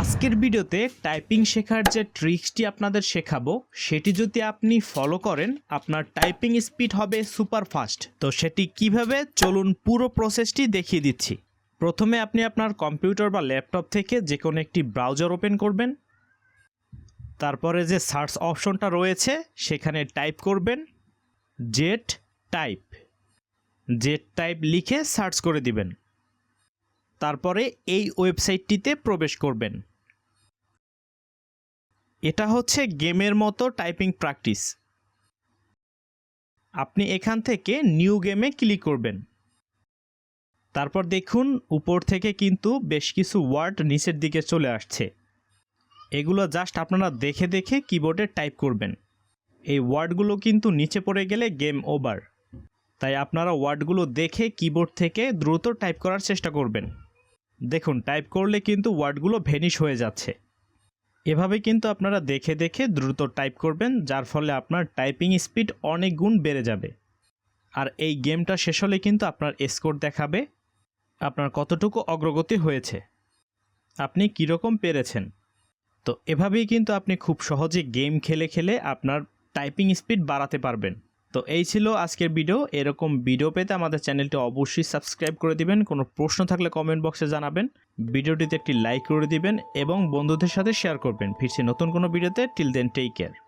আজকের ভিডিওতে টাইপিং শেখার যে ট্রিক্সটি আপনাদের শেখাবো, সেটি যদি আপনি ফলো করেন, আপনার টাইপিং স্পিড হবে সুপার ফাস্ট তো সেটি কীভাবে? চলুন পুরো প্রসেসটি দেখিয়ে দিচ্ছি। প্রথমে আপনি আপনার কম্পিউটার বা ল্যাপটপ থেকে যে কোনো একটি ব্রাউজার ওপেন করবেন। তারপরে যে সার্চ অপশনটা রয়েছে, সেখানে টাইপ করবেন জেট টাইপ জেট টাইপ লিখে সার্চ করে দিবেন। তারপরে এই ওয়েবসাইটটিতে প্রবেশ করবেন। এটা হচ্ছে গেমের মতো টাইপিং প্র্যাকটিস। আপনি এখান থেকে নিউ গেমে ক্লিক করবেন। তারপর দেখুন, উপর থেকে কিন্তু বেশ কিছু ওয়ার্ড নিচের দিকে চলে আসছে। এগুলো জাস্ট আপনারা দেখে দেখে কিবোর্ডে টাইপ করবেন। এই ওয়ার্ডগুলো কিন্তু নিচে পড়ে গেলে গেম ওভার। তাই আপনারা ওয়ার্ডগুলো দেখে কিবোর্ড থেকে দ্রুত টাইপ করার চেষ্টা করবেন। দেখুন টাইপ করলে কিন্তু ওয়ার্ডগুলো ভ্যানিশ হয়ে যাচ্ছে। এভাবে কিন্তু আপনারা দেখে দেখে দ্রুত টাইপ করবেন, যার ফলে আপনার টাইপিং স্পিড অনেক গুণ বেড়ে যাবে। আর এই গেমটা শেষ হলে কিন্তু আপনার স্কোর দেখাবে, আপনার কতটুকু অগ্রগতি হয়েছে, আপনি কীরকম পেরেছেন। তো এভাবেই কিন্তু আপনি খুব সহজে গেম খেলে খেলে আপনার টাইপিং স্পিড বাড়াতে পারবেন। তো এই ছিল আজকের ভিডিও এরকম ভিডিও পেতে আমাদের চ্যানেলটি অবশ্যই সাবস্ক্রাইব করে দিবেন। কোনো প্রশ্ন থাকলে কমেন্ট বক্সে জানাবেন। ভিডিওটিতে একটি লাইক করে দিবেন এবং বন্ধুদের সাথে শেয়ার করবেন। ফিরছি নতুন কোনো ভিডিওতে টিল দেন টেক কেয়ার